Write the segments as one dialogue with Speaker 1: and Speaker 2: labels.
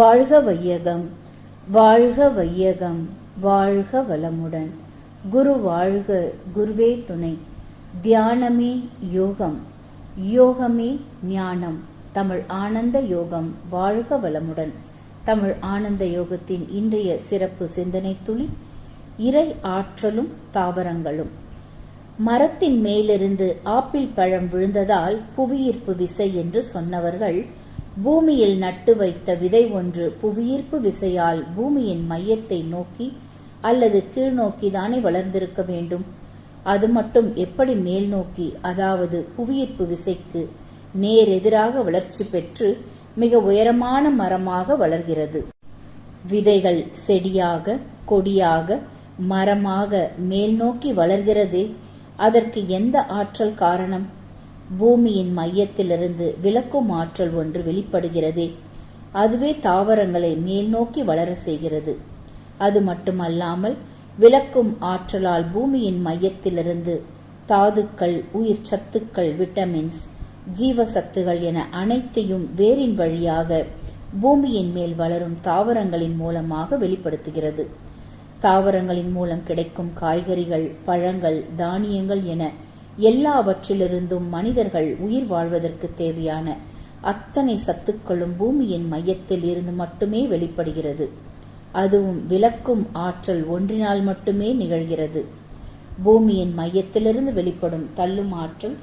Speaker 1: வாழ்க வையகம் வாழ்க வையகம் வாழ்க வளமுடன். குரு வாழ்க குருவே துணை. தியானமே யோகம் யோகமே ஞானம். தமிழ் ஆனந்த யோகம் வாழ்க வளமுடன். தமிழ் ஆனந்த யோகத்தின் இன்றைய சிறப்பு சிந்தனை துளி இறை ஆற்றலும் தாவரங்களும். மரத்தின் மேலிருந்து ஆப்பிள் பழம் விழுந்ததால் புவியீர்ப்பு விசை என்று சொன்னவர்கள் பூமியில் நட்டு வைத்த விதை ஒன்று புவியீர்ப்பு விசையால் பூமியின் மையத்தை நோக்கி அல்லது கீழ் நோக்கி தானே வளர்ந்திருக்க வேண்டும். அது மட்டும் எப்படி மேல் நோக்கி அதாவது புவியீர்ப்பு விசைக்கு நேரெதிராக வளர்ச்சி பெற்று மிக உயரமான மரமாக வளர்கிறது. விதைகள் செடியாக கொடியாக மரமாக மேல் நோக்கி வளர்கிறதே அதற்கு எந்த ஆற்றல் காரணம்? பூமியின் மையத்திலிருந்து விளக்கும் ஆற்றல் ஒன்று வெளிப்படுகிறதே. அதுவே தாவரங்களை மேல் நோக்கி வளர செய்கிறது. அது மட்டுமல்லாமல் விளக்கும் ஆற்றலால் பூமியின் மையத்திலிருந்து தாதுக்கள் உயிர் சத்துக்கள் விட்டமின்ஸ் ஜீவசத்துகள் என அனைத்தையும் வேரின் வழியாக பூமியின் மேல் வளரும் தாவரங்களின் மூலமாக வெளிப்படுத்துகிறது. தாவரங்களின் மூலம் கிடைக்கும் காய்கறிகள் பழங்கள் தானியங்கள் என எல்லாவற்றிலிருந்தும் மனிதர்கள் உயிர் வாழ்வதற்கு தேவையான அத்தனை சத்துக்களும் பூமியின் மையத்தில் இருந்து மட்டுமே வெளிப்படுகிறது. அதுவும் விளக்கும் ஆற்றல் ஒன்றினால் மட்டுமே நிகழ்கிறது. பூமியின் மையத்திலிருந்து வெளிப்படும் தள்ளும் ஆற்றல்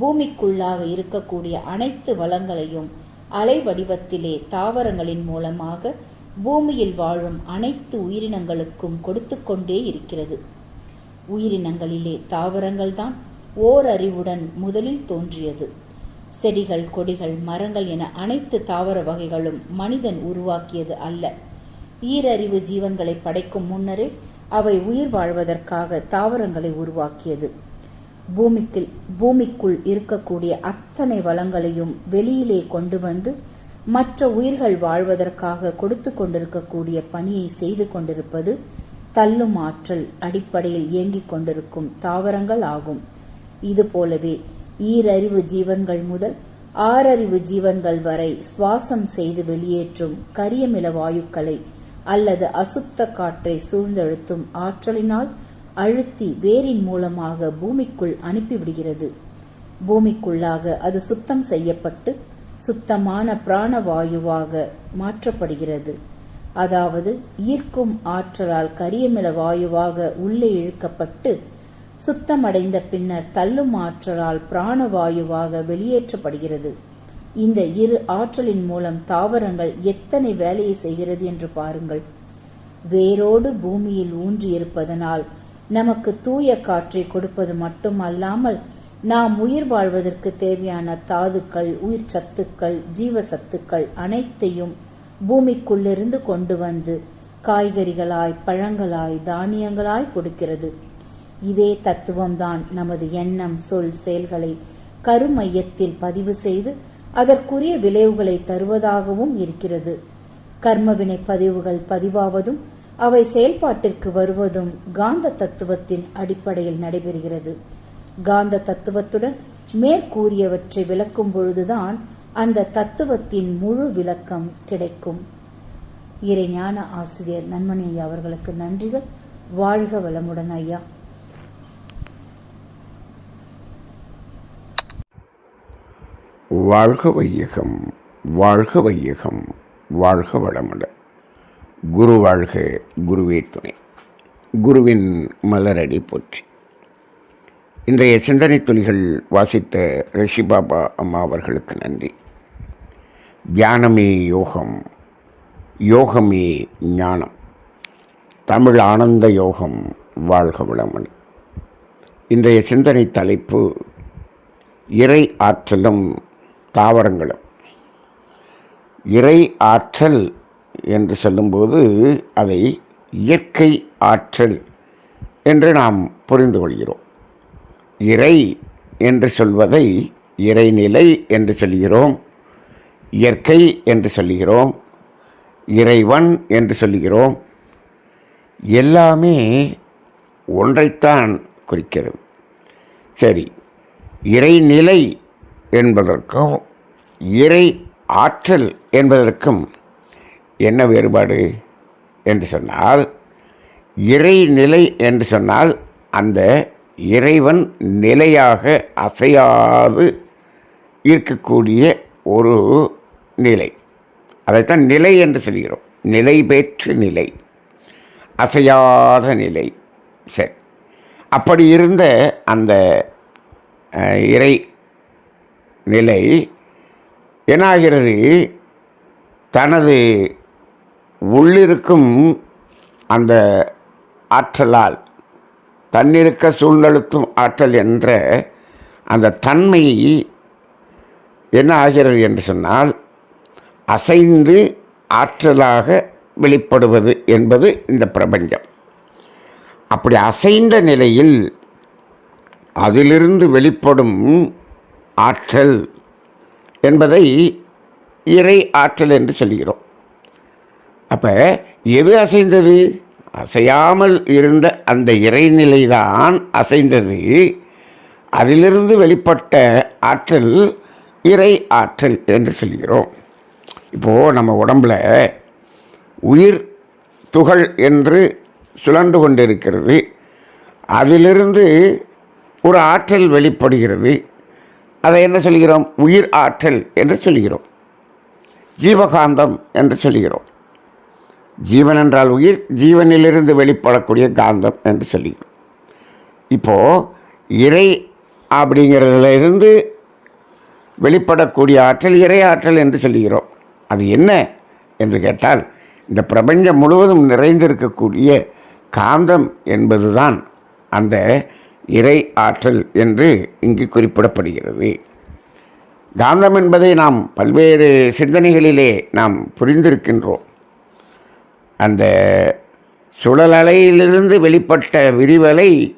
Speaker 1: பூமிக்குள்ளாக இருக்கக்கூடிய அனைத்து வளங்களையும் அலை வடிவத்திலே தாவரங்களின் மூலமாக பூமியில் வாழும் அனைத்து உயிரினங்களுக்கும் கொடுத்து கொண்டே இருக்கிறது. உயிரினங்களிலே தாவரங்கள்தான். ஓரறிவுடன் முதலில் தோன்றியது. செடிகள் கொடிகள் மரங்கள் என அனைத்து தாவர வகைகளும் மனிதன் உருவாக்கியது அல்ல. ஈரறிவு ஜீவன்களை படைக்கும் முன்னரே அவை உயிர் வாழ்வதற்காக தாவரங்களை உருவாக்கியது. பூமிக்கு பூமிக்குள் இருக்கக்கூடிய அத்தனை வளங்களையும் வெளியிலே கொண்டு வந்து மற்ற உயிர்கள் வாழ்வதற்காக கொடுத்து கொண்டிருக்கக்கூடிய பணியை செய்து கொண்டிருப்பது தள்ளும் ஆற்றல் அடிப்படையில் இயங்கிக் கொண்டிருக்கும் தாவரங்கள் ஆகும். இது போலவே ஈரறிவு ஜீவன்கள் முதல் ஆறறிவு ஜீவன்கள் வரை சுவாசம் செய்து வெளியேற்றும் கரியமில வாயுக்களை அல்லது அசுத்த காற்றை சூழ்ந்தழுத்தும் ஆற்றலினால் அழுத்தி வேரின் மூலமாக பூமிக்குள் அனுப்பிவிடுகிறது. பூமிக்குள்ளாக அது சுத்தம் செய்யப்பட்டு சுத்தமான பிராணவாயுவாக மாற்றப்படுகிறது. அதாவது ஈர்க்கும் ஆற்றலால் கரியமில வாயுவாக உள்ளே இழுக்கப்பட்டு சுத்தமடைந்த பின்னர் தள்ளும் ஆற்றலால் பிராணவாயுவாக வெளியேற்றப்படுகிறது. இந்த இரு ஆற்றலின் மூலம் தாவரங்கள் எத்தனை வேலையை செய்கிறது என்று பாருங்கள். வேரோடு பூமியில் ஊன்றியிருப்பதனால் நமக்கு தூய காற்றை கொடுப்பது மட்டுமல்லாமல் நாம் உயிர் வாழ்வதற்கு தேவையான தாதுக்கள் உயிர் சத்துக்கள் ஜீவசத்துக்கள் அனைத்தையும் பூமிக்குள்ளிருந்து கொண்டு வந்து காய்கறிகளாய் பழங்களாய் தானியங்களாய் கொடுக்கிறது. இதே தத்துவம்தான் நமது எண்ணம் சொல் செயல்களை கருமையத்தில் பதிவு செய்து அதற்குரிய விளைவுகளை தருவதாகவும் இருக்கிறது. கர்மவினை பதிவுகள் பதிவாவதும் அவை செயல்பாட்டிற்கு வருவதும் காந்த தத்துவத்தின் அடிப்படையில் நடைபெறுகிறது. காந்த தத்துவத்துடன் மேற்கூறியவற்றை விளக்கும் பொழுதுதான் அந்த தத்துவத்தின் முழு விளக்கம் கிடைக்கும். இறைஞான ஆசிரியர் நன்மணி ஐயா அவர்களுக்கு நன்றிகள். வாழ்க வளமுடன் ஐயா.
Speaker 2: வாழ்க வையகம் வாழ்க வையகம் வாழ்க வளமுட. குரு வாழ்க குருவே துணை. குருவின் மலரடி போற்றி. இன்றைய சிந்தனை துளிகள் வாசித்த ரிஷி பாபா அம்மா அவர்களுக்கு நன்றி. தியானமே யோகம் யோகமே ஞானம். தமிழ் ஆனந்த யோகம் வாழ்க வளமுடன். இன்றைய சிந்தனை தலைப்பு இறை ஆற்றலும் தாவரங்களும். இறை ஆற்றல் என்று சொல்லும்போது அதை இயற்கை ஆற்றல் என்று நாம் புரிந்து கொள்கிறோம். இறை என்று சொல்வதை இறைநிலை என்று சொல்கிறோம். இயற்கை என்று சொல்கிறோம். இறைவன் என்று சொல்கிறோம். எல்லாமே ஒன்றைத்தான் குறிக்கிறது. சரி இறைநிலை என்பதற்கும் இறை ஆற்றல் என்பதற்கும் என்ன வேறுபாடு? என்று சொன்னால் இறைநிலை என்று சொன்னால் அந்த இறைவன் நிலையாக அசையாது இருக்கக்கூடிய ஒரு நிலை. அதைத்தான் நிலை என்று சொல்கிறோம். நிலை பெற்று நிலை. அசையாத நிலை. சரி. அப்படி இருந்த அந்த இறை நிலை என்னாகிறது? தனது உள்ளிருக்கும் அந்த ஆற்றலால் தன்னிருக்க சூழ்நழுத்தும் ஆற்றல் என்ற அந்த தன்மை என்ன ஆகிறது என்று சொன்னால் அசைந்து ஆற்றலாக வெளிப்படுவது என்பது இந்த பிரபஞ்சம். அப்படி அசைந்த நிலையில் அதிலிருந்து வெளிப்படும் ஆற்றல் என்பதை இறை ஆற்றல் என்று சொல்கிறோம் அப்போ எது அசைந்தது? அசையாமல் இருந்த அந்த இறைநிலை தான் அசைந்தது. அதிலிருந்து வெளிப்பட்ட ஆற்றல் இறை ஆற்றல் என்று சொல்கிறோம் இப்போது நம்ம உடம்பில் உயிர் துகள் என்று சுழன்று கொண்டிருக்கிறது. அதிலிருந்து ஒரு ஆற்றல் வெளிப்படுகிறது. அதை என்ன சொல்கிறோம்? உயிர் ஆற்றல் என்று சொல்கிறோம். ஜீவகாந்தம் என்று சொல்கிறோம். ஜீவன் என்றால் உயிர் ஜீவனிலிருந்து வெளிப்படக்கூடிய காந்தம் என்று சொல்கிறோம். இப்போது இறை அப்படிங்கிறதுல இருந்து வெளிப்படக்கூடிய ஆற்றல் இறை ஆற்றல் என்று சொல்கிறோம். அது என்ன என்று கேட்டால் இந்த பிரபஞ்சம் முழுவதும் நிறைந்திருக்கக்கூடிய காந்தம் என்பதுதான் அந்த இறை ஆற்றல் என்று இங்கு குறிப்பிடப்படுகிறது. காந்தம் என்பதை நாம் பல்வேறு சிந்தனைகளிலே நாம் புரிந்திருக்கின்றோம். அந்த சுழலலையிலிருந்து வெளிப்பட்ட விரிவலை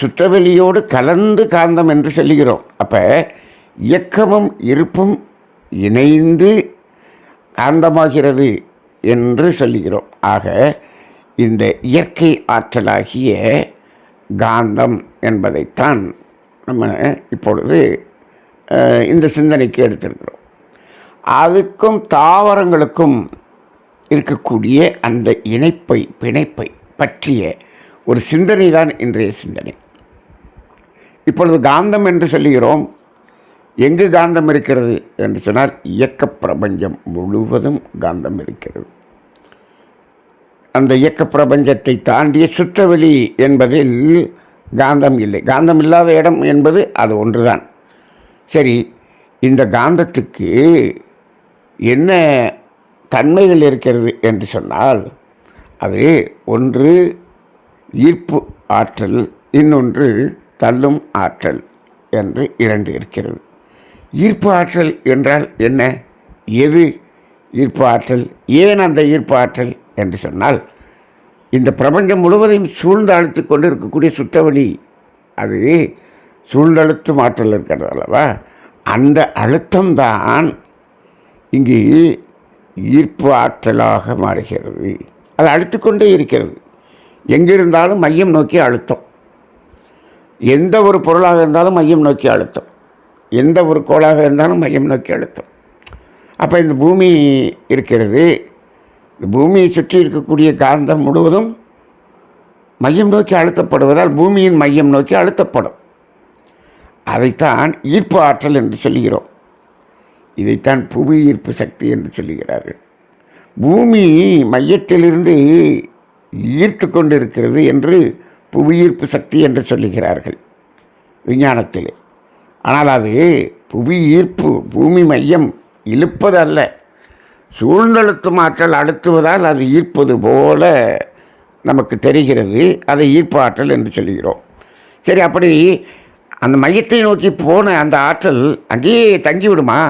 Speaker 2: சுத்தவெளியோடு கலந்து காந்தம் என்று சொல்லுகிறோம். அப்போ இயக்கமும் இருப்பும் இணைந்து காந்தமாகிறது என்று சொல்லுகிறோம். ஆக இந்த இயற்கை ஆற்றலாகிய காந்தம் என்பதைத்தான் நம்ம இப்பொழுது இந்த சிந்தனைக்கு எடுத்திருக்கிறோம். அதுக்கும் தாவரங்களுக்கும் இருக்கக்கூடிய அந்த இணைப்பை பிணைப்பை பற்றிய ஒரு சிந்தனை தான் இன்றைய சிந்தனை. இப்பொழுது காந்தம் என்று சொல்லுகிறோம். எங்கு காந்தம் இருக்கிறது என்று சொன்னால் இயக்க பிரபஞ்சம் முழுவதும் காந்தம் இருக்கிறது. அந்த இயக்க பிரபஞ்சத்தை தாண்டிய சுற்றவெளி என்பதில் காந்தம் இல்லை. காந்தம் இல்லாத இடம் என்பது அது ஒன்றுதான். சரி இந்த காந்தத்துக்கு என்ன தன்மைகள் இருக்கிறது என்று சொன்னால் அது ஒன்று ஈர்ப்பு ஆற்றல் இன்னொன்று தள்ளும் ஆற்றல் என்று இரண்டு இருக்கிறது. ஈர்ப்பு ஆற்றல் என்றால் என்ன? எது ஈர்ப்பு ஆற்றல்? ஏன் அந்த ஈர்ப்பு ஆற்றல்? என்று சொன்னால் இந்த பிரபஞ்சம் முழுவதையும் சூழ்ந்து அழுத்து கொண்டு இருக்கக்கூடிய சுற்றவழி அது சூழ்ந்தழுத்தும் ஆற்றல் இருக்கிறது அல்லவா? அந்த அழுத்தம்தான் இங்கு ஈர்ப்பு ஆற்றலாக மாறுகிறது. அது அழுத்துக்கொண்டே இருக்கிறது. எங்கிருந்தாலும் மையம் நோக்கி அழுத்தம். எந்த ஒரு பொருளாக இருந்தாலும் மையம் நோக்கி அழுத்தம். எந்த ஒரு கோளாக இருந்தாலும் மையம் நோக்கி அழுத்தம். அப்போ இந்த பூமி இருக்கிறது பூமியை சுற்றி இருக்கக்கூடிய காந்தம் முழுவதும் மையம் நோக்கி அழுத்தப்படுவதால் பூமியின் மையம் நோக்கி அழுத்தப்படும். அதைத்தான் ஈர்ப்பு ஆற்றல் என்று சொல்லுகிறோம். இதைத்தான் புவி ஈர்ப்பு சக்தி என்று சொல்லுகிறார்கள். பூமி மையத்திலிருந்து ஈர்த்து கொண்டிருக்கிறது என்று புவியீர்ப்பு சக்தி என்று சொல்லுகிறார்கள் விஞ்ஞானத்திலே. ஆனால் அது புவி ஈர்ப்பு பூமி மையம் இழுப்பது சூழ்நிலத்தும் ஆற்றல் அழுத்துவதால் அது ஈர்ப்பது போல நமக்கு தெரிகிறது. அதை ஈர்ப்பு ஆற்றல் என்று சொல்கிறோம் சரி அப்படி அந்த மையத்தை நோக்கி போன அந்த ஆற்றல் அங்கேயே தங்கி விடுமா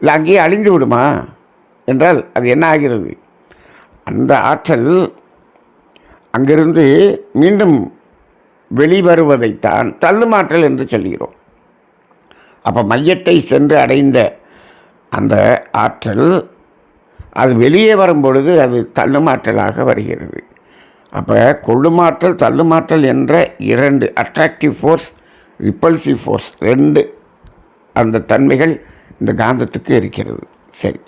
Speaker 2: இல்லை அங்கேயே அழிந்து விடுமா? என்றால் அது என்ன ஆகிறது? அந்த ஆற்றல் அங்கிருந்து மீண்டும் வெளிவருவதைத்தான் தள்ளுமாற்றல் என்று சொல்கிறோம் அப்போ மையத்தை சென்று அடைந்த அந்த ஆற்றல் அது வெளியே வரும்பொழுது அது தள்ளுமாற்றலாக வருகிறது. அப்போ கொள்ளுமாற்றல் தள்ளுமாற்றல் என்ற இரண்டு அட்ராக்டிவ் ஃபோர்ஸ் ரிப்பல்சிவ் ஃபோர்ஸ் ரெண்டு அந்த தன்மைகள் இந்த காந்தத்துக்கு இருக்கிறது. சரி.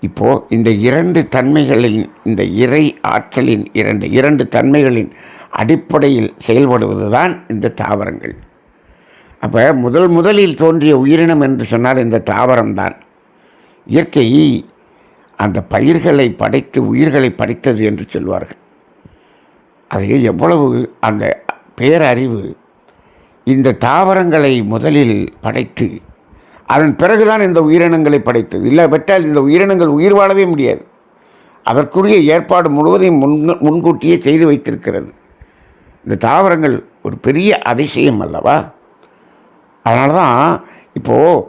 Speaker 2: இப்போது இந்த இரண்டு தன்மைகளின் இந்த இறை ஆற்றலின் இரண்டு இரண்டு தன்மைகளின் அடிப்படையில் செயல்படுவது தான் இந்த தாவரங்கள். அப்போ முதல் முதலில் தோன்றிய உயிரினம் என்று சொன்னால் இந்த தாவரம்தான். இயற்கை அந்த பயிர்களை படைத்து உயிர்களை படைத்தது என்று சொல்வார்கள். அது எவ்வளவு அந்த பேரறிவு. இந்த தாவரங்களை முதலில் படைத்து அதன் பிறகுதான் இந்த உயிரினங்களை படைத்தது. இல்லாவிட்டால் இந்த உயிரினங்கள் உயிர் வாழவே முடியாது. அதற்குரிய ஏற்பாடு முழுவதையும் முன் முன்கூட்டியே செய்து வைத்திருக்கிறது. இந்த தாவரங்கள் ஒரு பெரிய அதிசயம் அல்லவா? அதனால தான் இப்போது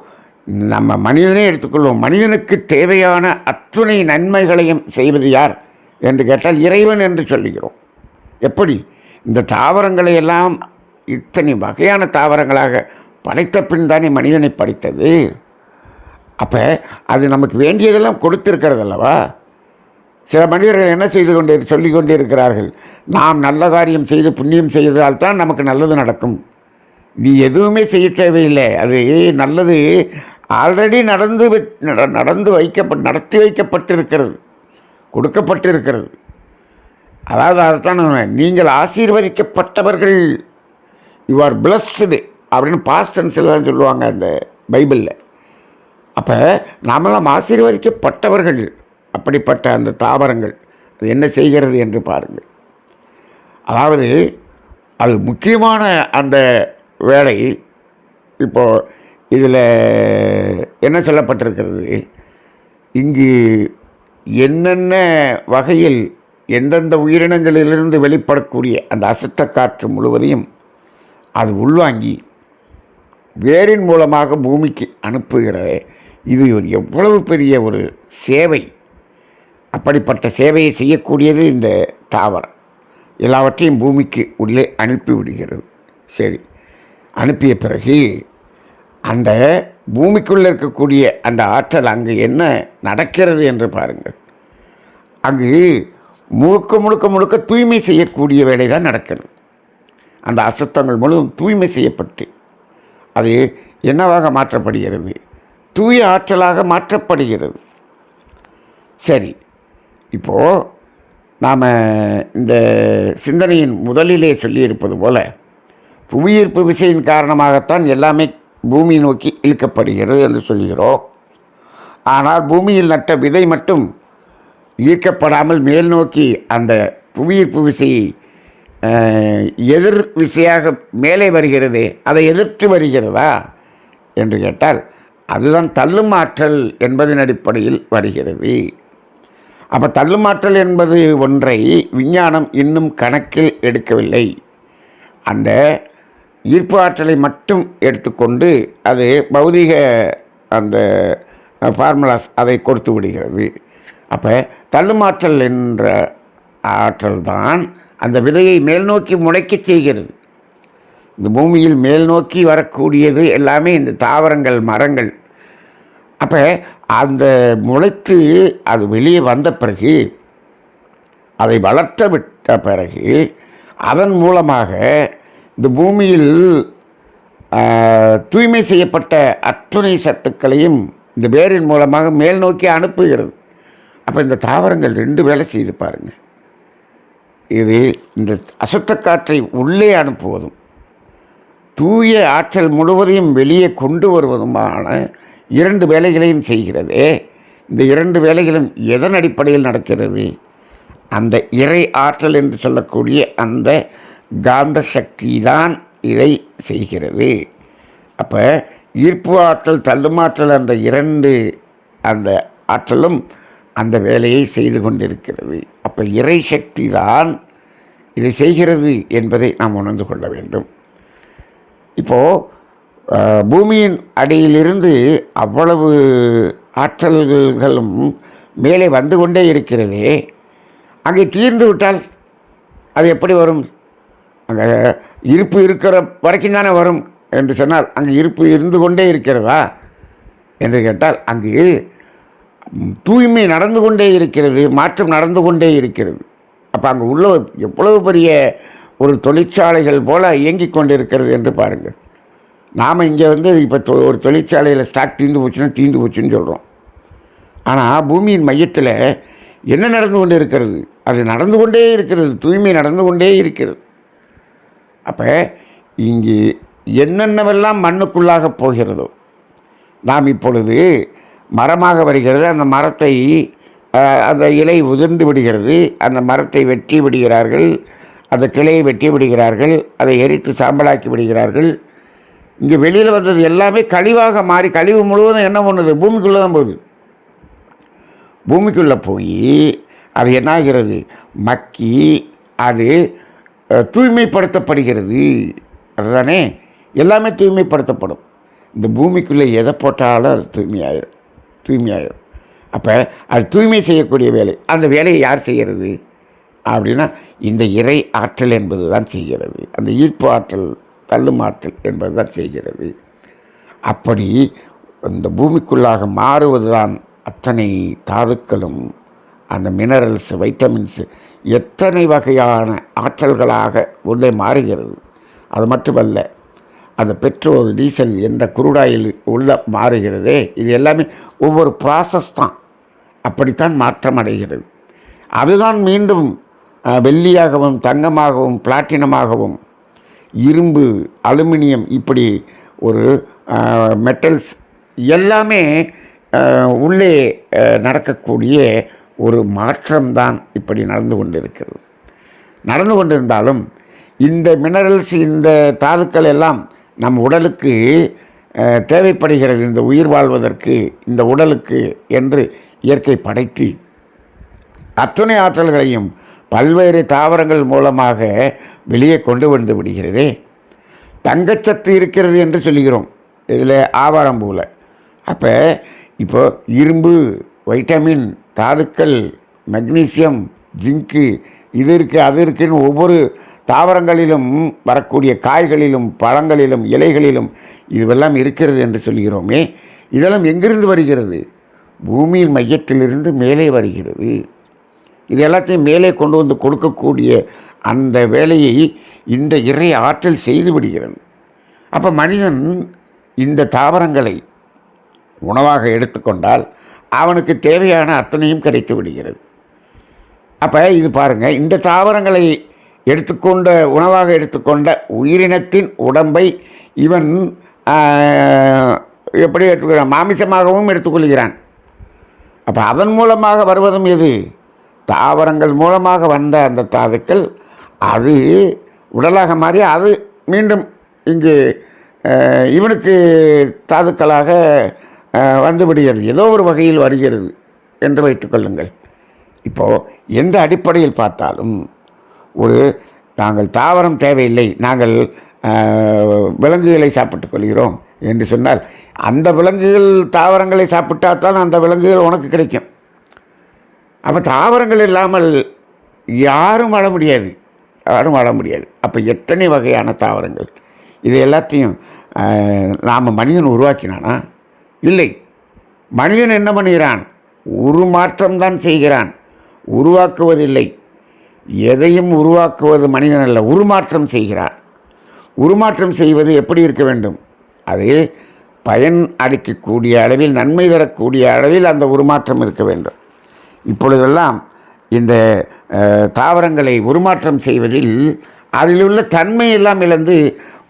Speaker 2: நம்ம மனிதனே எடுத்துக்கொள்வோம். மனிதனுக்கு தேவையான அத்துணை நன்மைகளையும் செய்வது யார்? என்று கேட்டால் இறைவன் என்று சொல்லுகிறோம். எப்படி? இந்த தாவரங்களை எல்லாம் இத்தனை வகையான தாவரங்களாக படைத்த பின் தானே மனிதனை படைத்தது? அப்போ அது நமக்கு வேண்டியதெல்லாம் கொடுத்திருக்கிறது அல்லவா சில மனிதர்கள் என்ன செய்து கொண்டு சொல்லி கொண்டே இருக்கிறார்கள் நாம் நல்ல காரியம் செய்து புண்ணியம் செய்ததால் தான் நமக்கு நல்லது நடக்கும். நீ எதுவுமே செய்ய தேவையில்லை. அது நல்லது. ஆல்ரெடி நடந்து நட- நடந்து வைக்கப்பட் நடத்தி வைக்கப்பட்டிருக்கிறது. கொடுக்கப்பட்டிருக்கிறது. அதாவது அதைத்தான் நீங்கள் ஆசீர்வதிக்கப்பட்டவர்கள். யூ ஆர் பிளஸ்டு அப்படின்னு பாஸ்ட் தான் சொல்லுவாங்க அந்த பைபிளில். அப்போ நாமெல்லாம் ஆசீர்வதிக்கப்பட்டவர்கள். அப்படிப்பட்ட அந்த தாவரங்கள். அது என்ன செய்கிறது என்று பாருங்கள். அதாவது அது முக்கியமான அந்த வேலை இப்போது இதில் என்ன சொல்லப்பட்டிருக்கிறது? இங்கு என்னென்ன வகையில் எந்தெந்த உயிரினங்களிலிருந்து வெளிப்படக்கூடிய அந்த அசுத்த காற்று முழுவதையும் அது உள்வாங்கி வேரின் மூலமாக பூமிக்கு அனுப்புகிற இது ஒரு எவ்வளவு பெரிய ஒரு சேவை. அப்படிப்பட்ட சேவையை செய்யக்கூடியது இந்த தாவரம். எல்லாவற்றையும் பூமிக்கு உள்ளே அனுப்பிவிடுகிறது சரி. அனுப்பிய பிறகு அந்த பூமிக்குள்ளே இருக்கக்கூடிய அந்த ஆற்றல் அங்கு என்ன நடக்கிறது என்று பாருங்கள். அங்கு முழுக்க முழுக்க முழுக்க தூய்மை செய்யக்கூடிய வேலை தான் நடக்கிறது அந்த அசுத்தங்கள் முழுவதும் தூய்மை செய்யப்பட்டு அது என்னவாக மாற்றப்படுகிறது? தூய ஆற்றலாக மாற்றப்படுகிறது. சரி இப்போது நாம் இந்த சிந்தனையின் முதலிலே சொல்லியிருப்பது போல் புவியீர்ப்பு விசையின் காரணமாகத்தான் எல்லாமே பூமி நோக்கி இழுக்கப்படுகிறது என்று சொல்கிறோம். ஆனால் பூமியில் நட்ட விதை மட்டும் ஈர்க்கப்படாமல் மேல் நோக்கி அந்த புவியீர்ப்பு விசையை எதிர் விசையாக மேலே வருகிறது அதை எதிர்த்து வருகிறதா என்று கேட்டால் அதுதான் தள்ளும் ஆற்றல் என்பதன் அடிப்படையில் வருகிறது. அப்போ தள்ளுமாற்றல் என்பது ஒன்றை விஞ்ஞானம் இன்னும் கணக்கில் எடுக்கவில்லை. அந்த ஈர்ப்பு ஆற்றலை மட்டும் எடுத்துக்கொண்டு அது பௌதிக அந்த ஃபார்முலாஸ் அதை கொடுத்து விடுகிறது. அப்போ தள்ளுமாற்றல் என்ற ஆற்றல் தான் அந்த விதையை மேல் நோக்கி முளைக்கச் செய்கிறது. இந்த பூமியில் மேல் நோக்கி வரக்கூடியது எல்லாமே இந்த தாவரங்கள் மரங்கள். அப்போ அந்த முளைத்து அது வெளியே வந்த பிறகு அதை வளர்த்த விட்ட பிறகு அதன் மூலமாக இந்த பூமியில் தூய்மை செய்யப்பட்ட அத்துணை சத்துக்களையும் இந்த வேரின் மூலமாக மேல் நோக்கி அனுப்புகிறது. அப்போ இந்த தாவரங்கள் ரெண்டு வேலை செய்து பாருங்கள் இது இந்த அசுத்த காற்றை உள்ளே அனுப்புவதும் தூய ஆற்றல் முழுவதையும் வெளியே கொண்டு வருவதுமான இரண்டு வேலைகளையும் செய்கிறது. இந்த இரண்டு வேலைகளும் எதன் அடிப்படையில் நடக்கிறது? அந்த இறை ஆற்றல் என்று சொல்லக்கூடிய அந்த காந்த சக்தி தான் இதை செய்கிறது. அப்போ ஈர்ப்பு ஆற்றல் தள்ளுமாற்றல் அந்த இரண்டு அந்த ஆற்றலும் அந்த வேலையை செய்து கொண்டிருக்கிறது. அப்போ இறை சக்தி தான் இதை செய்கிறது என்பதை நாம் உணர்ந்து கொள்ள வேண்டும். இப்போது பூமியின் அடியிலிருந்து அவ்வளவு ஆற்றல்களும் மேலே வந்து கொண்டே இருக்கிறதே அங்கே தீர்ந்து விட்டால் அது எப்படி வரும்? அங்கே இருப்பு இருக்கிற வரைக்கும் தானே வரும் என்று சொன்னால் அங்கே இருப்பு இருந்து கொண்டே இருக்கிறதா என்று கேட்டால் அங்கு தூய்மை நடந்து கொண்டே இருக்கிறது மாற்றம் நடந்து கொண்டே இருக்கிறது. அப்போ அங்கே உள்ள எவ்வளவு பெரிய ஒரு தொழிற்சாலைகள் போல் இயங்கிக் கொண்டிருக்கிறது என்று பாருங்கள். நாம் இங்கே வந்து இப்போ தொ- ஒரு தொழிற்சாலையில் ஸ்டாக் தீர்ந்து போச்சுன்னா தீர்ந்து போச்சுன்னு சொல்கிறோம் ஆனால் பூமியின் மையத்தில் என்ன நடந்து கொண்டு இருக்கிறது அது நடந்து கொண்டே இருக்கிறது தூய்மை நடந்து கொண்டே இருக்கிறது. அப்போ இங்கு என்னென்னவெல்லாம் மண்ணுக்குள்ளாக போகிறதோ நாம் இப்பொழுது மரமாக வருகிறது அந்த மரத்தை அந்த இலை உதிர்ந்து விடுகிறது அந்த மரத்தை வெட்டி விடுகிறார்கள் அந்த கிளையை வெட்டி விடுகிறார்கள் அதை எரித்து சாம்பலாக்கி விடுகிறார்கள். இங்கே வெளியில் வந்தது எல்லாமே கழிவாக மாறி கழிவு முழுவதும் என்ன பண்ணுது? பூமிக்குள்ளே தான் போகுது. பூமிக்குள்ளே போய் அது என்னாகிறது? மக்கி அது தூய்மைப்படுத்தப்படுகிறது. அதுதானே? எல்லாமே தூய்மைப்படுத்தப்படும். இந்த பூமிக்குள்ளே எதை போட்டாலும் அது தூய்மையாயிரும். தூய்மையாயிரும். அப்போ அது தூய்மை செய்யக்கூடிய வேலை. அந்த வேலையை யார் செய்கிறது அப்படின்னா இந்த இறை ஆற்றல் என்பது தான் செய்கிறது. அந்த ஈர்ப்பு ஆற்றல் தள்ளும் ஆற்றல் என்பது தான் செய்கிறது. அப்படி இந்த பூமிக்குள்ளாக மாறுவதுதான் அத்தனை தாதுக்களும் அந்த மினரல்ஸ் வைட்டமின்ஸு எத்தனை வகையான ஆற்றல்களாக உள்ளே மாறுகிறது. அது மட்டுமல்ல அந்த பெட்ரோல் டீசல் என்ற குருடாயில் உள்ள மாறுகிறதே. இது எல்லாமே ஒவ்வொரு ப்ராசஸ் தான். அப்படித்தான் மாற்றம் அடைகிறது. அதுதான் மீண்டும் வெள்ளியாகவும் தங்கமாகவும் பிளாட்டினமாகவும் இரும்பு அலுமினியம் இப்படி ஒரு மெட்டல்ஸ் எல்லாமே உள்ளே நடக்கக்கூடிய ஒரு மாற்றம்தான் இப்படி நடந்து கொண்டிருக்கிறது. நடந்து கொண்டிருந்தாலும் இந்த மினரல்ஸ் இந்த தாதுக்கள் எல்லாம் நம் உடலுக்கு தேவைப்படுகிறது. இந்த உயிர் வாழ்வதற்கு இந்த உடலுக்கு என்று இயற்கை படைத்து அத்துணை ஆற்றல்களையும் பல்வேறு தாவரங்கள் மூலமாக வெளியே கொண்டு வந்து விடுகிறதே. தங்கச்சத்து இருக்கிறது என்று சொல்லுகிறோம். இதில் ஆவாரம்பூவில் அப்போ இப்போ இரும்பு வைட்டமின் தாதுக்கள் மெக்னீசியம் ஜிங்கு இது இருக்குது அது இருக்குன்னு ஒவ்வொரு தாவரங்களிலும் வரக்கூடிய காய்களிலும் பழங்களிலும் இலைகளிலும் இதுவெல்லாம் இருக்கிறது என்று சொல்கிறோமே. இதெல்லாம் எங்கிருந்து வருகிறது? பூமியின் மையத்திலிருந்து மேலே வருகிறது. இது எல்லாத்தையும் மேலே கொண்டு வந்து கொடுக்கக்கூடிய அந்த வேலையை இந்த இறை ஆற்றல் செய்து விடுகிறது. அப்போ மனிதன் இந்த தாவரங்களை உணவாக எடுத்துக்கொண்டால் அவனுக்கு தேவையான அத்தனையும் கிடைத்து விடுகிறது. அப்போ இது பாருங்கள் இந்த தாவரங்களை எடுத்துக்கொண்ட உணவாக எடுத்துக்கொண்ட உயிரினத்தின் உடம்பை இவன் எப்படி எடுத்துக்கிறான் மாமிசமாகவும் எடுத்துக்கொள்கிறான். அப்போ அதன் மூலமாக வருவதும் எது? தாவரங்கள் மூலமாக வந்த அந்த தாதுக்கள் அது உடலாக மாறி அது மீண்டும் இங்கு இவனுக்கு தாதுக்களாக வந்துவிடுகிறது வந்து விடுகிறது. ஏதோ ஒரு வகையில் வருகிறது என்று வைத்துக்கொள்ளுங்கள் இப்போது எந்த அடிப்படையில் பார்த்தாலும் ஒரு நாங்கள் தாவரம் தேவையில்லை நாங்கள் விலங்குகளை சாப்பிட்டுக் கொள்கிறோம் என்று சொன்னால் அந்த விலங்குகள் தாவரங்களை சாப்பிட்டால்தான் அந்த விலங்குகள் உனக்கு கிடைக்கும். அப்போ தாவரங்கள் இல்லாமல் யாரும் வாழ முடியாது. யாரும் வாழ முடியாது. அப்போ எத்தனை வகையான தாவரங்கள்? இது எல்லாத்தையும் நாம் மனிதன் உருவாக்கினானா? இல்லை. மனிதன் என்ன பண்ணுகிறான்? உருமாற்றம்தான் செய்கிறான். உருவாக்குவதில்லை. எதையும் உருவாக்குவது மனிதன் அல்ல உருமாற்றம் செய்கிறான் உருமாற்றம் செய்வது எப்படி இருக்க வேண்டும்? அது பயன் அளிக்கக்கூடிய அளவில் நன்மை தரக்கூடிய அளவில் அந்த உருமாற்றம் இருக்க வேண்டும். இப்பொழுதெல்லாம் இந்த தாவரங்களை உருமாற்றம் செய்வதில் அதில் உள்ள தன்மை எல்லாம் இழந்து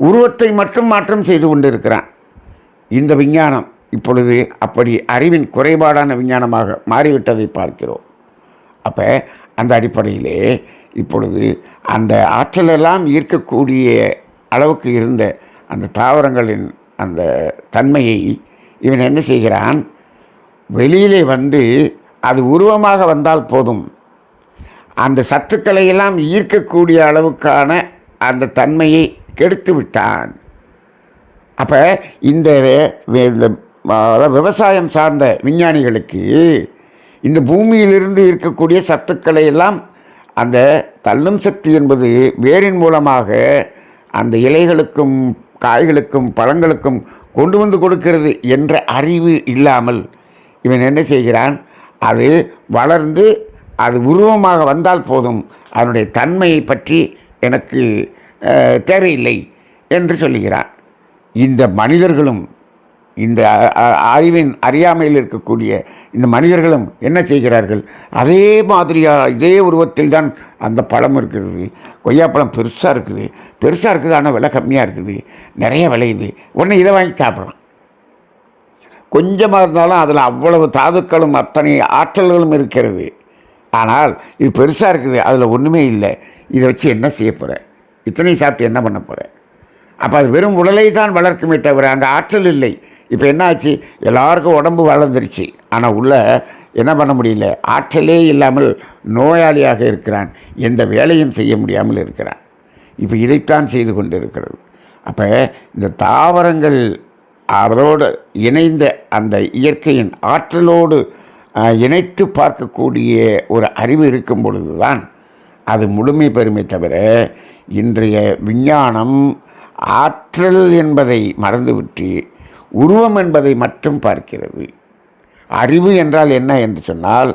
Speaker 2: உருவத்தை மட்டும் மாற்றம் செய்து கொண்டிருக்கிறான். இந்த விஞ்ஞானம். இப்பொழுது அப்படி அறிவின் குறைபாடான விஞ்ஞானமாக மாறிவிட்டதை பார்க்கிறோம். அப்போ அந்த அடிப்படையிலே இப்பொழுது அந்த ஆற்றலெல்லாம் ஈர்க்கக்கூடிய அளவுக்கு இருந்த அந்த தாவரங்களின் அந்த தன்மையை இவன் என்ன செய்கிறான்? வெளியிலே வந்து அது உருவமாக வந்தால் போதும். அந்த சத்துக்களையெல்லாம் ஈர்க்கக்கூடிய அளவுக்கான அந்த தன்மையை கெடுத்து விட்டான். அப்போ இந்த வே- இந்த அதாவது விவசாயம் சார்ந்த விஞ்ஞானிகளுக்கு இந்த பூமியிலிருந்து இருக்கக்கூடிய சத்துக்களை எல்லாம் அந்த தள்ளும் சக்தி என்பது வேரின் மூலமாக அந்த இலைகளுக்கும் காய்களுக்கும் பழங்களுக்கும் கொண்டு வந்து கொடுக்கிறது என்ற அறிவு இல்லாமல் இவன் என்ன செய்கிறான்? அது வளர்ந்து அது உருவமாக வந்தால் போதும். அதனுடைய தன்மையை பற்றி எனக்கு தேவையில்லை என்று சொல்லுகிறான். இந்த மனிதர்களும் இந்த அறிவின் அறியாமையில் இருக்கக்கூடிய இந்த மனிதர்களும் என்ன செய்கிறார்கள்? அதே மாதிரியாக இதே உருவத்தில் தான் அந்த பழம் இருக்கிறது. கொய்யாப்பழம் பெருசாக இருக்குது. பெருசாக இருக்குது ஆனால் விலை கம்மியாக இருக்குது. நிறைய விளையுது உடனே இதை வாங்கி சாப்பிட்லாம். கொஞ்சமாக இருந்தாலும் அதில் அவ்வளவு தாதுக்களும் அத்தனை ஆற்றல்களும் இருக்கிறது. ஆனால் இது பெருசாக இருக்குது. அதில் ஒன்றுமே இல்லை. இதை வச்சு என்ன செய்ய போகிற இத்தனை சாப்பிட்டு என்ன பண்ண போகிற அப்போ அது வெறும் உடலை தான் வளர்க்குமே தவிர அங்கே ஆற்றல் இல்லை. இப்போ என்ன ஆச்சு எல்லாருக்கும் உடம்பு வளர்ந்துருச்சு. ஆனால் உள்ள என்ன பண்ண முடியல? ஆற்றலே இல்லாமல் நோயாளியாக இருக்கிறான். எந்த வேலையும் செய்ய முடியாமல் இருக்கிறான். இப்போ இதைத்தான் செய்து கொண்டு இருக்கிறது அப்போ இந்த தாவரங்கள் அதோடு இணைந்த அந்த இயற்கையின் ஆற்றலோடு இணைத்து பார்க்கக்கூடிய ஒரு அறிவு இருக்கும் பொழுது தான் அது முழுமை பெருமை தவிர இன்றைய விஞ்ஞானம் ஆற்றல் என்பதை மறந்துவிட்டு உருவம் என்பதை மட்டும் பார்க்கிறது. அறிவு என்றால் என்ன என்று சொன்னால்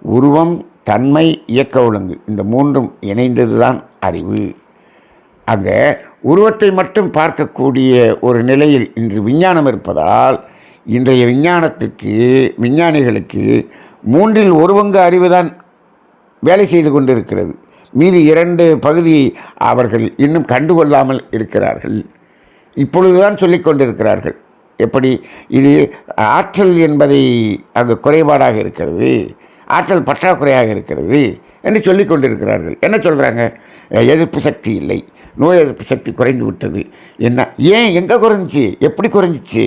Speaker 2: உருவம் தன்மை இயக்க ஒழுங்கு இந்த மூன்றும் இணைந்தது தான் அறிவு. அங்கே உருவத்தை மட்டும் பார்க்கக்கூடிய ஒரு நிலையில் இன்று விஞ்ஞானம் இருப்பதால் இன்றைய விஞ்ஞானத்துக்கு விஞ்ஞானிகளுக்கு மூன்றில் ஒரு பங்கு அறிவுதான் வேலை செய்து கொண்டிருக்கிறது. மீதி இரண்டு பகுதியை அவர்கள் இன்னும் கண்டுகொள்ளாமல் இருக்கிறார்கள். இப்பொழுதுதான் சொல்லிக் கொண்டிருக்கிறார்கள். எப்படி இது ஆற்றல் என்பதை அங்கு குறைபாடாக இருக்கிறது ஆற்றல் பற்றாக்குறையாக இருக்கிறது என்று சொல்லிக் கொண்டிருக்கிறார்கள். என்ன சொல்கிறாங்க எதிர்ப்பு சக்தி இல்லை நோய் எதிர்ப்பு சக்தி குறைந்து விட்டது. என்ன ஏன் எங்கே குறைஞ்சிச்சு? எப்படி குறைஞ்சிச்சு?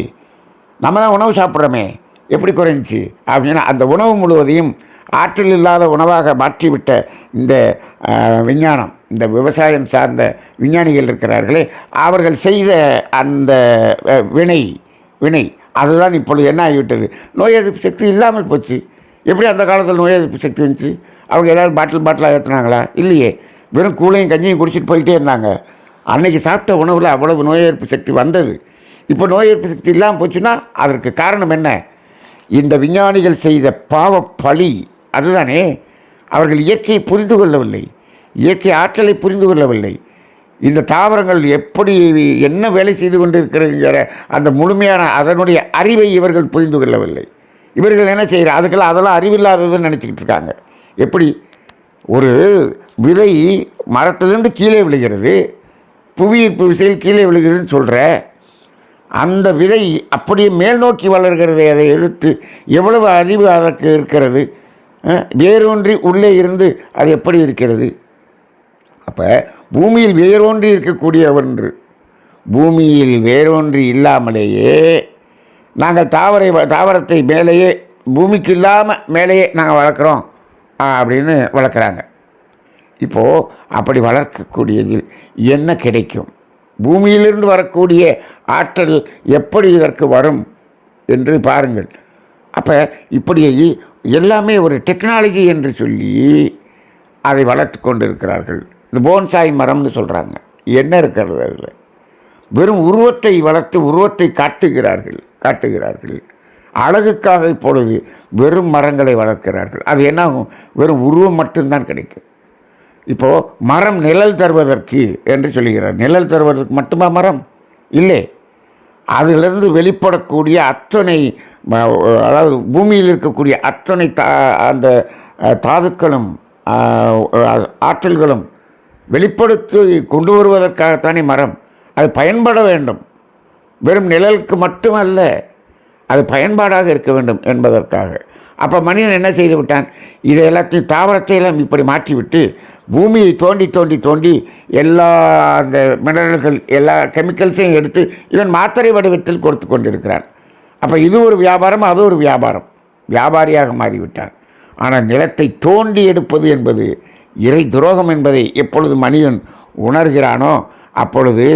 Speaker 2: நம்ம தான் உணவு சாப்பிட்றோமே எப்படி குறைஞ்சிச்சு? அப்படின்னா அந்த உணவு முழுவதையும் ஆற்றல் இல்லாத உணவாக மாற்றிவிட்ட இந்த விஞ்ஞானம் இந்த விவசாயம் சார்ந்த விஞ்ஞானிகள் இருக்கிறார்களே அவர்கள் செய்த அந்த வினை வினை. அதுதான் இப்பொழுது என்ன ஆகிவிட்டது? நோய் எதிர்ப்பு சக்தி இல்லாமல் போச்சு. எப்படி அந்த காலத்தில் நோய் எதிர்ப்பு சக்தி வந்துச்சு அவங்க ஏதாவது பாட்டில் பாட்டிலாக ஏற்றுனாங்களா இல்லையே. வெறும் கூழையும் கஞ்சியும் குடிச்சிட்டு போயிட்டே இருந்தாங்க. அன்னைக்கு சாப்பிட்ட உணவில் அவ்வளவு நோய் எதிர்ப்பு சக்தி வந்தது. இப்போ நோய் எதிர்ப்பு சக்தி இல்லாமல் போச்சுன்னா அதற்கு காரணம் என்ன? இந்த விஞ்ஞானிகள் செய்த பாவ பழி. அதுதானே. அவர்கள் இயற்கையை புரிந்து கொள்ளவில்லை. இயற்கை ஆற்றலை புரிந்து கொள்ளவில்லை. இந்த தாவரங்கள் எப்படி என்ன வேலை செய்து கொண்டிருக்கிறதுங்கிற அந்த முழுமையான அதனுடைய அறிவை இவர்கள் புரிந்து கொள்ளவில்லை. இவர்கள் என்ன செய்கிற அதுக்கெல்லாம் அதெல்லாம் அறிவில்லாததுன்னு நினச்சிக்கிட்டு இருக்காங்க. எப்படி? ஒரு விதை மரத்திலிருந்து கீழே விழுகிறது புவியீர்ப்பு விசையில் கீழே விழுகிறதுன்னு சொல்கிற அந்த விதை அப்படியே மேல் நோக்கி வளர்கிறதை அதை எதிர்த்து எவ்வளவு அறிவு அதற்கு இருக்கிறது? வேரூன்றி உள்ளே இருந்து அது எப்படி இருக்கிறது? அப்போ பூமியில் வேரூன்றி இருக்கக்கூடிய ஒன்று பூமியில் வேரூன்றி இல்லாமலேயே நாங்கள் தாவரை தாவரத்தை மேலேயே பூமிக்கு இல்லாமல் மேலேயே நாங்கள் வளர்க்குறோம் அப்படின்னு வளர்க்குறாங்க. இப்போது அப்படி வளர்க்கக்கூடியதில் என்ன கிடைக்கும்? பூமியிலிருந்து வரக்கூடிய ஆற்றல் எப்படி இதற்கு வரும் என்று பாருங்கள். அப்போ இப்படி எல்லாமே ஒரு டெக்னாலஜி என்று சொல்லி அதை வளர்த்து கொண்டிருக்கிறார்கள். இந்த போன்சாய் மரம்னு சொல்கிறாங்க என்ன இருக்கிறது அதில்? வெறும் உருவத்தை வளர்த்து உருவத்தை காட்டுகிறார்கள் காட்டுகிறார்கள். அழகுக்காக இப்பொழுது வெறும் மரங்களை வளர்க்கிறார்கள். அது என்னாகும்? வெறும் உருவம் மட்டும்தான் கிடைக்கும். இப்போது மரம் நிழல் தருவதற்கு என்று சொல்லுகிறார். நிழல் தருவதற்கு மட்டுமா மரம்? இல்லை. அதிலிருந்து வெளிப்படக்கூடிய அத்தனை ம, அதாவது பூமியில் இருக்கக்கூடிய அத்தனை தா அந்த தாதுக்களும் ஆற்றல்களும் வெளிப்படுத்தி கொண்டு வருவதற்காகத்தானே மரம்? அது பயன்பட வேண்டும். வெறும் நிழலுக்கு மட்டுமல்ல அது பயன்பாடாக இருக்க வேண்டும் என்பதற்காக. அப்போ மனிதன் என்ன செய்து விட்டான்? இதை எல்லாத்தையும் தாவரத்தை எல்லாம் இப்படி மாற்றிவிட்டு பூமியை தோண்டி தோண்டி தோண்டி எல்லா அந்த மினரல்கள் எல்லா கெமிக்கல்ஸையும் எடுத்து இவன் மாத்திரை வடிவத்தில் கொடுத்து கொண்டிருக்கிறான். அப்போ இது ஒரு வியாபாரம் அது ஒரு வியாபாரம். வியாபாரியாக மாறிவிட்டான். ஆனால் நிலத்தை தோண்டி எடுப்பது என்பது இறை துரோகம் என்பதை எப்பொழுது மனிதன் உணர்கிறானோ அப்பொழுது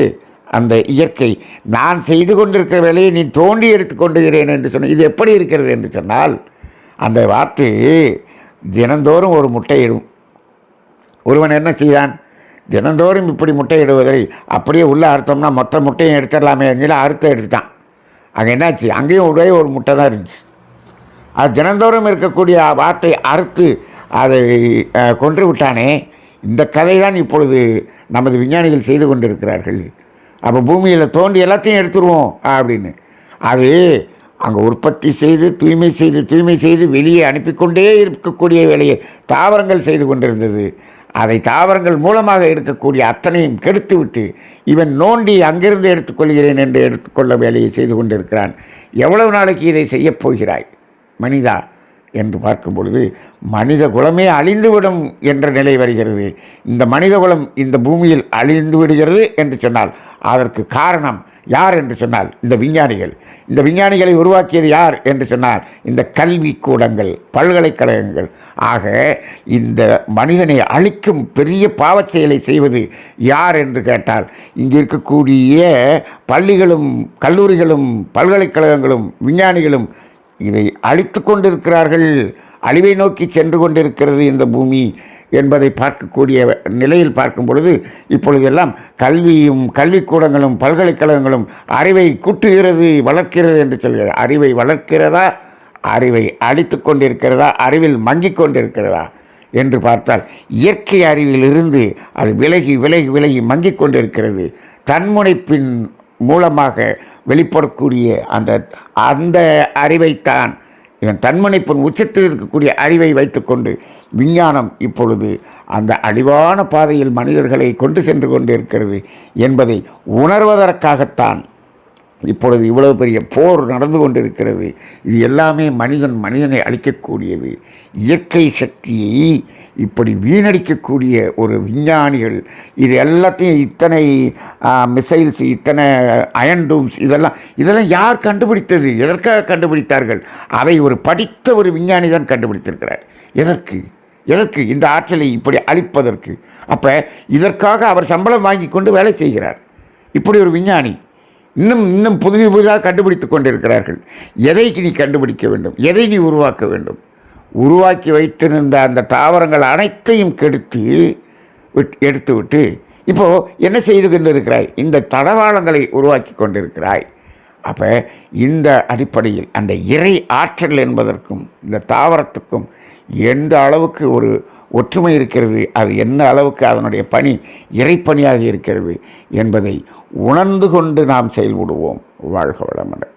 Speaker 2: அந்த இயற்கை நான் செய்து கொண்டிருக்கிற வேலையை நீ தோண்டி எடுத்துக்கொண்டுகிறேன் என்று சொன்ன இது எப்படி இருக்கிறது என்று சொன்னால் அந்த வாத்து தினந்தோறும் ஒரு முட்டையிடும். ஒருவன் என்ன செய்தான்? தினந்தோறும் இப்படி முட்டையிடுவதை அப்படியே உள்ளே அறுத்தோம்னா மொத்த முட்டையும் எடுத்துடலாமே சொல்லி அறுத்து எடுத்துட்டான். அங்கே என்னாச்சு? அங்கேயும் ஒரே ஒரு முட்டை தான் இருந்துச்சு. அது தினந்தோறும் இருக்கக்கூடிய வார்த்தை அறுத்து அதை கொன்று விட்டானே இந்த கதை தான் இப்பொழுது நமது விஞ்ஞானிகள் செய்து கொண்டிருக்கிறார்கள். அப்போ பூமியில் தோண்டி எல்லாத்தையும் எடுத்துருவோம் அப்படின்னு. அது அங்கே உற்பத்தி செய்து தூய்மை செய்து தூய்மை செய்து வெளியே அனுப்பிக்கொண்டே இருக்கக்கூடிய வேலையை தாவரங்கள் செய்து கொண்டிருந்தது. அதை தாவரங்கள் மூலமாக எடுக்கக்கூடிய அத்தனையும் கெடுத்துவிட்டு இவன் நோண்டி அங்கிருந்து எடுத்துக்கொள்கிறேன் என்று எடுத்துக்கொள்ள வேலையை செய்து கொண்டிருக்கிறான். எவ்வளவு நாளைக்கு இதை செய்யப் போகிறாய் மனிதா? என்று பார்க்கும் பொழுது மனித குலமே அழிந்துவிடும் என்ற நிலை வருகிறது. இந்த மனித குலம் இந்த பூமியில் அழிந்து விடுகிறது என்று சொன்னால் அதற்கு காரணம் யார் என்று சொன்னால் இந்த விஞ்ஞானிகள். இந்த விஞ்ஞானிகளை உருவாக்கியது யார் என்று சொன்னால் இந்த கல்வி கூடங்கள் பல்கலைக்கழகங்கள். ஆக இந்த மனிதனை அழிக்கும் பெரிய பாவச் செயலை செய்வது யார் என்று கேட்டால் இங்கே இருக்கக்கூடிய பள்ளிகளும் கல்லூரிகளும் பல்கலைக்கழகங்களும் விஞ்ஞானிகளும் இதை அழித்து கொண்டிருக்கிறார்கள். அழிவை நோக்கி சென்று கொண்டிருக்கிறது இந்த பூமி என்பதை பார்க்கக்கூடிய நிலையில் பார்க்கும் பொழுது இப்பொழுதெல்லாம் கல்வியும் கல்விக்கூடங்களும் பல்கலைக்கழகங்களும் அறிவை கூட்டுகிறது வளர்க்கிறது என்று சொல்கிறது அறிவை வளர்க்கிறதா? அறிவை அழித்து கொண்டிருக்கிறதா? அறிவில் மங்கிக் கொண்டிருக்கிறதா? என்று பார்த்தால் இயற்கை அறிவிலிருந்து அது விலகி விலகி விலகி மங்கிக் கொண்டிருக்கிறது. தன்முனைப்பின் மூலமாக வெளிப்படக்கூடிய அந்த அந்த அறிவைத்தான் இவன் தன்முனைப்பின் உச்சத்தில் இருக்கக்கூடிய அறிவை வைத்துக்கொண்டு விஞ்ஞானம் இப்பொழுது அந்த அழிவான பாதையில் மனிதர்களை கொண்டு சென்று கொண்டிருக்கிறது என்பதை உணர்வதற்காகத்தான் இப்பொழுது இவ்வளவு பெரிய போர் நடந்து கொண்டிருக்கிறது. இது எல்லாமே மனிதன் மனிதனை அழிக்கக்கூடியது. இயற்கை சக்தியை இப்படி வீணடிக்கக்கூடிய ஒரு விஞ்ஞானிகள் இது எல்லாத்தையும் இத்தனை மிசைல்ஸ் இத்தனை அயன் டூம்ஸ் இதெல்லாம் இதெல்லாம் யார் கண்டுபிடித்தது? எதற்காக கண்டுபிடித்தார்கள்? அதை ஒரு படித்த ஒரு விஞ்ஞானி தான் கண்டுபிடித்திருக்கிறார். எதற்கு? எதற்கு இந்த ஆற்றலை இப்படி அழிப்பதற்கு? அப்போ இதற்காக அவர் சம்பளம் வாங்கி கொண்டு வேலை செய்கிறார். இப்படி ஒரு விஞ்ஞானி. இன்னும் இன்னும் புதுமை புதிதாக கண்டுபிடித்து கொண்டிருக்கிறார்கள். எதை நீ கண்டுபிடிக்க வேண்டும்? எதை நீ உருவாக்க வேண்டும்? உருவாக்கி வைத்திருந்த அந்த தாவரங்கள் அனைத்தையும் கெடுத்து விட் எடுத்து விட்டு இப்போது என்ன செய்து கொண்டிருக்கிறாய்? இந்த தடவாளங்களை உருவாக்கி கொண்டிருக்கிறாய். அப்போ இந்த அடிப்படையில் அந்த இறை ஆற்றல் என்பதற்கும் இந்த தாவரத்துக்கும் எந்த அளவுக்கு ஒரு ஒற்றுமை இருக்கிறது. அது என்ன அளவுக்கு அதனுடைய பணி இறைப்பணியாக இருக்கிறது என்பதை உணர்ந்து கொண்டு நாம் செயல்படுவோம். வாழ்க வளமுடன்.